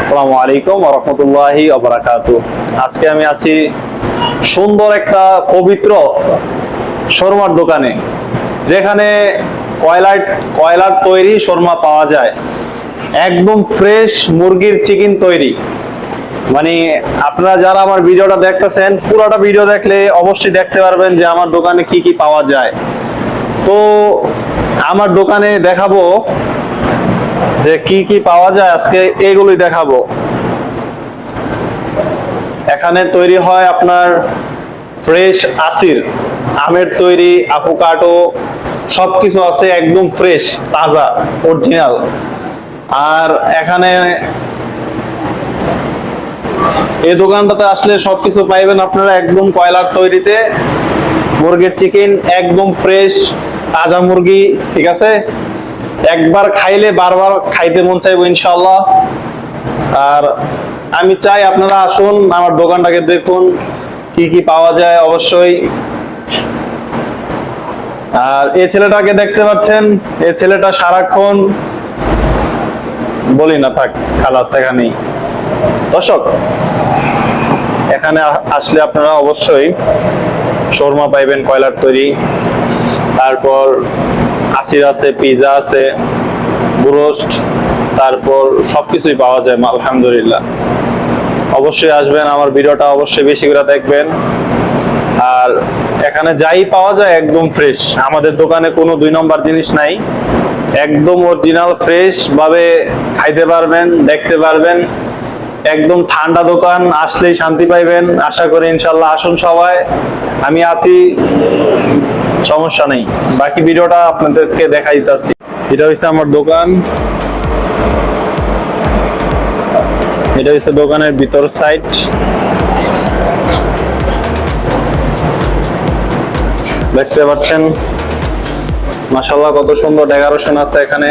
আসসালামু আলাইকুম রহমতুল্লাহি অবরাকাতু আজকে আমি আছি সুন্দর একটা পবিত্র শর্মার দোকানে, যেখানে কয়লার কয়লার তৈরি শর্মা পাওয়া যায়। একদম ফ্রেশ মুরগির চিকেন তৈরি। মানে আপনারা যারা আমার ভিডিওটা দেখতেছেন, পুরোটা ভিডিও দেখলে অবশ্যই দেখতে পারবেন যে আমার দোকানে কি কি পাওয়া যায়। তো আমার দোকানে দেখাবো যে কি কি পাওয়া যায় আজকে এগুলোই দেখাবো। এখানে তৈরি হয় আপনার ফ্রেশ আসির আমের তৈরি আভোকাডো সবকিছু আছে একদম ফ্রেশ, তাজা অরিজিনাল আর এখানে এই দোকানটাতে আসলে সবকিছু পাইবেন আপনারা একদম কয়লার তৈরিতে। মুরগির চিকেন একদম ফ্রেশ তাজা মুরগি, ঠিক আছে? একবার খাইলে বারবার খাইতে মন চাইব ইনশাল্লাহ আর আমি চাই আপনারা আসুন, আমার দোকানটাকে দেখুন, কি কি পাওয়া যায় অবশ্যই। আর এই ছেলেটাকে দেখতে পাচ্ছেন এ ছেলেটা সারাক্ষণ বলি না থাক খালাস এখানেই দর্শক, এখানে আসলে আপনারা অবশ্যই শর্মা পাইবেন, কয়লার তৈরি। তারপর আসির আছে, পিজা আছে, ব্রোস্ট, তারপর সবকিছুই পাওয়া যায় আলহামদুলিল্লাহ। অবশ্যই আসবেন, আমার ভিডিওটা অবশ্যই বেশি করে দেখবেন। আর এখানে যাই পাওয়া যায় একদম ফ্রেশ আমাদের দোকানে কোনো দুই নম্বর জিনিস নাই। একদম অরিজিনাল ফ্রেশ ভাবে খাইতে পারবেন, দেখতে পারবেন। একদম ঠান্ডা দোকান, আসলেই শান্তি পাইবেন। আশা করি ইনশাল্লাহ আসুন সবাই। আমি আছি সমস্যা নেই। বাকি ভিডিওটা আপনাদেরকে দেখাই দিতেছি। এটা হচ্ছে আমার দোকান। এটা হচ্ছে দোকানের ভিতর সাইড দেখতে পাচ্ছেন? মাসাল্লাহ কত সুন্দর ডেকোরেশন আছে এখানে।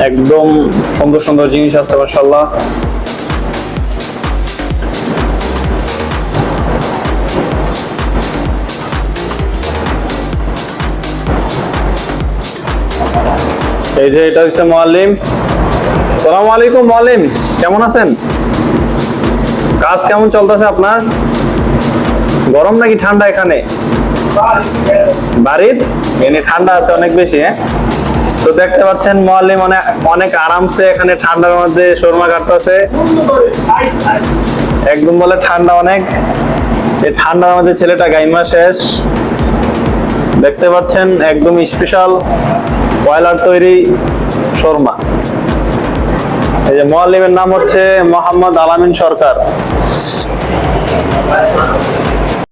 একদম সুন্দর সুন্দর জিনিস আছে মাসাল্লাহ এই যে এটা হচ্ছে মোয়াল্লিম। সালাম আলাইকুম মোয়াল্লিম, কেমন আছেন? কাজ কেমন চলতেছে আপনার? গরম নাকি ঠান্ডা এখানে? বাড়ির এনে ঠান্ডা আছে অনেক বেশি হ্যাঁ? তো দেখতে পাচ্ছেন মোয়াল্লিম অনেক অনেক আরামসে এখানে ঠান্ডার মধ্যে শর্মা কাটতেছে। একদম বলে ঠান্ডা অনেক। এই ঠান্ডার মধ্যে ছেলেটা গাইমা শেষ। দেখতে পাচ্ছেন একদম স্পেশাল কয়লার তৈরি শর্মা। এই যে মোয়াল্লিমের নাম হচ্ছে মোহাম্মদ আলামিন সরকার।